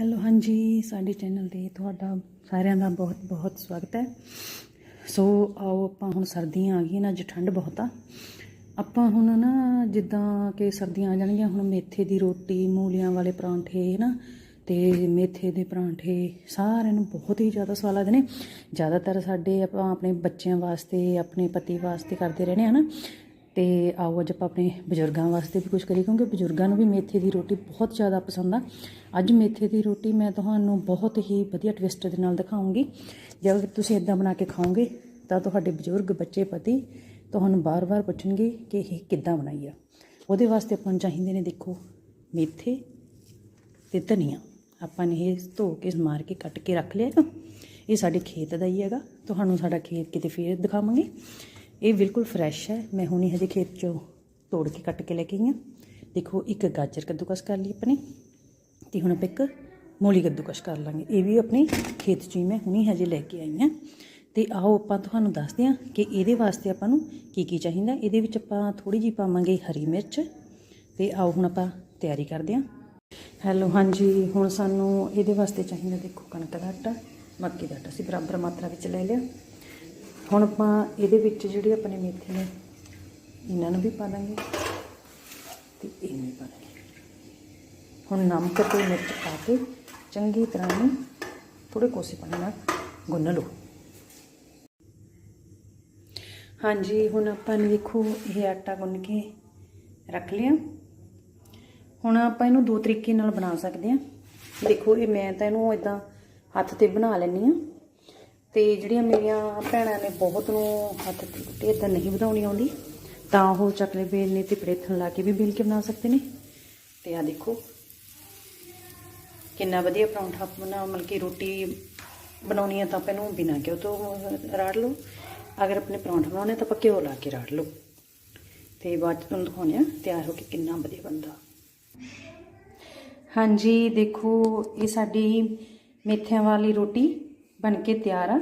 Hello, ਹਾਂਜੀ, ਸਾਡੇ channel ਤੇ ਤੁਹਾਡਾ ਸਾਰਿਆਂ ਦਾ ਬਹੁਤ ਬਹੁਤ ਸਵਾਗਤ ਹੈ। ਸੋ, ਆਓ ਆਪਾਂ ਹੁਣ ਸਰਦੀਆਂ ਆ ਗਈਆਂ, ਨਾ ਅੱਜ ਠੰਡ ਬਹੁਤ ਆ। ਆਪਾਂ ਹੁਣ ਨਾ, ਜਿੱਦਾਂ ਕਿ ਸਰਦੀਆਂ ਆ ਜਾਣਗੀਆਂ, ਹੁਣ ਮੇਥੇ ਦੀ ਰੋਟੀ, ਮੂਲੀਆਂ ਵਾਲੇ ਪਰਾਂਠੇ ਹੈ ਨਾ ਤੇ ਮੇਥੇ ਦੇ ਪਰਾਂਠੇ ਸਾਰਿਆਂ ਨੂੰ ਬਹੁਤ ਹੀ ਜ਼ਿਆਦਾ ਸਵਾਦ ਲੱਗਦੇ ਨੇ। ਜ਼ਿਆਦਾਤਰ ਸਾਡੇ ਆਪਾਂ ਆਪਣੇ ਬੱਚਿਆਂ ਵਾਸਤੇ, ਆਪਣੇ ਪਤੀ ਵਾਸਤੇ ਕਰਦੇ ਰਹਿੰਦੇ ਹਾਂ ਨਾ ਤੇ ਆਓ ਅੱਜ ਆਪਾਂ ਆਪਣੇ ਬਜ਼ੁਰਗਾਂ ਵਾਸਤੇ ਵੀ ਕੁਝ ਕਰੀਏ, ਕਿਉਂਕਿ ਬਜ਼ੁਰਗਾਂ ਨੂੰ ਵੀ ਮੇਥੇ ਦੀ ਰੋਟੀ ਬਹੁਤ ਜ਼ਿਆਦਾ ਪਸੰਦ ਆ। ਅੱਜ ਮੇਥੇ ਦੀ ਰੋਟੀ ਮੈਂ ਤੁਹਾਨੂੰ ਬਹੁਤ ਹੀ ਵਧੀਆ ਟਵਿਸਟ ਦੇ ਨਾਲ ਦਿਖਾਉਂਗੀ। ਜੇ ਅਗਰ ਤੁਸੀਂ ਇਦਾਂ ਬਣਾ ਕੇ ਖਾਓਗੇ, ਤਾਂ ਤੁਹਾਡੇ ਬਜ਼ੁਰਗ ਬੱਚੇ ਪਤੀ ਤੁਹਾਨੂੰ ਬਾਰ-ਬਾਰ ਪੁੱਛਣਗੇ ਕਿ ਇਹ ਕਿੱਦਾਂ ਬਣਾਈ ਆ। ਉਹਦੇ ਵਾਸਤੇ ਆਪਾਂ ਨੂੰ ਚਾਹੀਦੇ ਨੇ ਦੇਖੋ ਮੇਥੇ ਤੇ ਧਨੀਆ। ਆਪਾਂ ਨੇ ਇਹ ਧੋ ਕੇ, ਮਾਰ ਕੇ, ਕੱਟ ਕੇ ਰੱਖ ਲਿਆ। ਹੈਗਾ ਇਹ ਸਾਡੇ ਖੇਤ ਦਾ ਹੀ ਹੈਗਾ। ਤੁਹਾਨੂੰ ਸਾਡਾ ਖੇਤ ਕਿਤੇ ਫੇਰ ਦਿਖਾਵਾਂਗੇ। ਇਹ ਬਿਲਕੁਲ ਫਰੈਸ਼ ਹੈ। ਮੈਂ ਹੁਣੀ ਹਜੇ ਖੇਤ ਚੋਂ ਤੋੜ ਕੇ ਕੱਟ ਕੇ ਲੈ ਕੇ ਆਈ ਹਾਂ। ਦੇਖੋ, ਇੱਕ ਗਾਜਰ ਕੱਦੂਕਸ ਕਰ ਲਈ ਆਪਣੇ ਤੇ ਹੁਣ ਆਪਾਂ ਇੱਕ ਮੂਲੀ ਕੱਦੂਕਸ ਕਰ ਲਾਂਗੇ। ਇਹ ਵੀ ਆਪਣੇ ਖੇਤ ਚੋਂ ਹੀ ਮੈਂ ਹੁਣੀ ਹਜੇ ਲੈ ਕੇ ਆਈ ਹਾਂ। ਤੇ ਆਓ ਆਪਾਂ ਤੁਹਾਨੂੰ ਦੱਸਦੇ ਹਾਂ ਕਿ ਇਹਦੇ ਵਾਸਤੇ ਆਪਾਂ ਨੂੰ ਕੀ ਕੀ ਚਾਹੀਦਾ। ਇਹਦੇ ਵਿੱਚ ਆਪਾਂ ਥੋੜੀ ਜਿਹੀ ਪਾਵਾਂਗੇ ਹਰੀ ਮਿਰਚ ਤੇ ਆਓ ਹੁਣ ਆਪਾਂ ਤਿਆਰੀ ਕਰਦੇ ਹਾਂ। ਹੈਲੋ, ਹਾਂਜੀ, ਹੁਣ ਸਾਨੂੰ ਇਹਦੇ ਵਾਸਤੇ ਚਾਹੀਦਾ ਦੇਖੋ ਕਣਕ ਦਾ ਆਟਾ। ਮੱਕੀ ਦਾ ਆਟਾ ਅਸੀਂ ਬਰਾਬਰ ਮਾਤਰਾ ਵਿੱਚ ਲੈ ਲਿਆ। ਹੁਣ ਆਪਾਂ ਇਹਦੇ ਵਿੱਚ ਜਿਹੜੇ ਆਪਣੇ ਮੇਥੇ ਨੇ, ਇਹਨਾਂ ਨੂੰ ਵੀ ਪਾ ਦਾਂਗੇ ਤੇ ਇਹਨੂੰ ਵੀ ਪਾ ਦਾਂਗੇ। ਹੁਣ ਨਮਕ ਤੇ ਮਿਰਚ ਪਾ ਕੇ ਚੰਗੀ ਤਰ੍ਹਾਂ ਨੂੰ ਥੋੜੇ ਕੋਸੇ ਪਾਣੀ ਨਾਲ ਗੁੰਨ ਲਓ। ਹਾਂਜੀ, ਹੁਣ ਆਪਾਂ ਨੇ ਦੇਖੋ ਇਹ ਆਟਾ ਗੁੰਨ ਕੇ ਰੱਖ ਲਿਆ। ਹੁਣ ਆਪਾਂ ਇਹਨੂੰ ਦੋ ਤਰੀਕੇ ਨਾਲ ਬਣਾ ਸਕਦੇ ਹਾਂ। ਦੇਖੋ, ਇਹ ਮੈਂ ਤਾਂ ਇਹਨੂੰ ਇਦਾਂ ਹੱਥ ਤੇ ਬਣਾ ਲੈਣੀ ਆ ਤੇ ਜਿਹੜੀਆਂ ਮੇਰੀਆਂ ਭੈਣਾਂ ਨੇ ਬਹੁਤ ਨੂੰ ਹੱਥ ਤੇ ਇਦਾਂ ਨਹੀਂ ਬਣਾਉਣੀ ਆਉਂਦੀ, ਤਾਂ ਉਹ ਚੱਕਲੇ ਬੇਲਨੇ ਤੇ ਪੜੇਥਣ ਲਾ ਕੇ ਵੀ ਬੇਲ ਕੇ ਬਣਾ ਸਕਦੇ ਨੇ। ਤੇ ਆ ਦੇਖੋ, ਕਿੰਨਾ ਵਧੀਆ ਪਰੌਂਠਾ ਬਣਾ, ਮਤਲਬ ਕਿ ਰੋਟੀ ਬਣਾਉਣੀ ਹੈ ਤਾਂ ਆਪਾਂ ਇਹਨੂੰ ਬਿਨਾਂ ਘਿਓ ਤੋਂ ਰਾੜ ਲਓ। ਅਗਰ ਆਪਣੇ ਪਰੌਂਠਾ ਬਣਾਉਣੇ ਤਾਂ ਆਪਾਂ ਘਿਓ ਲਾ ਕੇ ਰਾੜ ਲਓ। ਤੇ ਬਾਅਦ ਚ ਤੁਹਾਨੂੰ ਦਿਖਾਉਂਦੇ ਆ, ਤਿਆਰ ਹੋ ਕੇ ਕਿੰਨਾ ਵਧੀਆ ਬਣਦਾ। ਹਾਂਜੀ, ਦੇਖੋ, ਇਹ ਸਾਡੀ ਮੇਥਿਆਂ ਵਾਲੀ ਰੋਟੀ ਬਣ ਕੇ ਤਿਆਰ ਆ।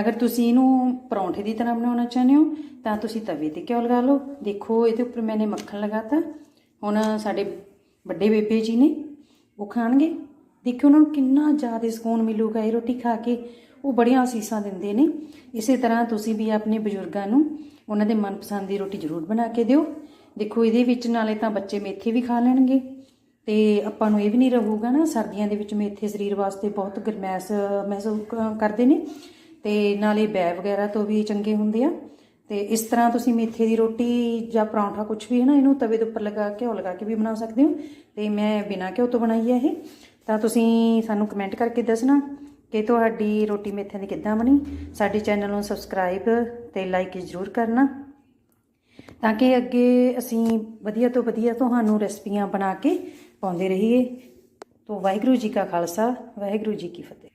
ਅਗਰ ਤੁਸੀਂ ਇਹਨੂੰ ਪਰੌਂਠੇ ਦੀ ਤਰ੍ਹਾਂ ਬਣਾਉਣਾ ਚਾਹੁੰਦੇ ਹੋ, ਤਾਂ ਤੁਸੀਂ ਤਵੇ ਤੇ ਘਿਓ ਲਗਾ ਲਓ। ਦੇਖੋ, ਇਹਦੇ ਉੱਪਰ ਮੈਨੇ ਮੱਖਣ ਲਗਾਤਾ। ਹੁਣ ਸਾਡੇ ਵੱਡੇ ਬੇਬੇ ਜੀ ਨੇ, ਉਹ ਖਾਣਗੇ। ਦੇਖਿਓ ਉਹਨਾਂ ਨੂੰ ਕਿੰਨਾ ਜ਼ਿਆਦਾ ਸਕੂਨ ਮਿਲੂਗਾ ਇਹ ਰੋਟੀ ਖਾ ਕੇ। ਉਹ ਬੜੀਆਂ ਅਸੀਸਾਂ ਦਿੰਦੇ ਨੇ। ਇਸੇ ਤਰ੍ਹਾਂ ਤੁਸੀਂ ਵੀ ਆਪਣੇ ਬਜ਼ੁਰਗਾਂ ਨੂੰ ਉਹਨਾਂ ਦੇ ਮਨਪਸੰਦ ਦੀ ਰੋਟੀ ਜ਼ਰੂਰ ਬਣਾ ਕੇ ਦਿਓ। ਦੇਖੋ, ਇਹਦੇ ਵਿੱਚ ਨਾਲੇ ਤਾਂ ਬੱਚੇ ਮੇਥੇ ਵੀ ਖਾ ਲੈਣਗੇ। ਤੇ ਆਪਾਂ ਨੂੰ ਇਹ ਵੀ ਨਹੀਂ ਰਹੂਗਾ ਨਾ, ਸਰਦੀਆਂ ਦੇ ਵਿੱਚ ਮੇਥੇ ਸਰੀਰ ਵਾਸਤੇ ਬਹੁਤ ਗਰਮੈਸ਼, ਮਹਿਸੂਸ ਕ- ਕਰਦੇ ਨੇ। ਤੇ ਨਾਲੇ ਬੈ ਵਗੈਰਾ ਤੋਂ ਵੀ ਚੰਗੇ ਹੁੰਦੇ ਆ। ਤੇ ਇਸ ਤਰ੍ਹਾਂ ਤੁਸੀਂ ਮੇਥੇ ਦੀ ਰੋਟੀ ਜਾਂ ਪਰੌਂਠਾ ਕੁਝ ਵੀ ਹੈ ਨਾ, ਇਹਨੂੰ ਤਵੇ ਦੇ ਉੱਪਰ ਲਗਾ ਕੇ, ਘਿਓ ਲਗਾ ਕੇ ਵੀ ਬਣਾ ਸਕਦੇ ਹੋ। ਤੇ ਮੈਂ ਬਿਨਾਂ ਘਿਓ ਤੋਂ ਬਣਾਈ ਹੈ ਇਹ। ਤਾਂ ਤੁਸੀਂ ਸਾਨੂੰ ਕਮੈਂਟ ਕਰਕੇ ਦੱਸਣਾ ਕਿ ਤੁਹਾਡੀ ਰੋਟੀ ਮੇਥਿਆਂ ਦੀ ਕਿੱਦਾਂ ਬਣੀ। ਸਾਡੇ ਚੈਨਲ ਨੂੰ ਸਬਸਕ੍ਰਾਈਬ ਤੇ ਲਾਈਕ ਜ਼ਰੂਰ ਕਰਨਾ। ਤਾਂ ਕਿ ਅੱਗੇ ਅਸੀਂ ਵਧੀਆ ਤੋਂ ਵਧੀਆ ਤੁਹਾਨੂੰ ਰੈਸਪੀਆਂ ਬਣਾ ਕੇ ਪਾਉਂਦੇ ਰਹੀਏ। ਤੋਂ ਵਾਹਿਗੁਰੂ ਜੀ ਕਾ ਖਾਲਸਾ ਵਾਹਿਗੁਰੂ ਜੀ ਕੀ ਫਤਿਹ।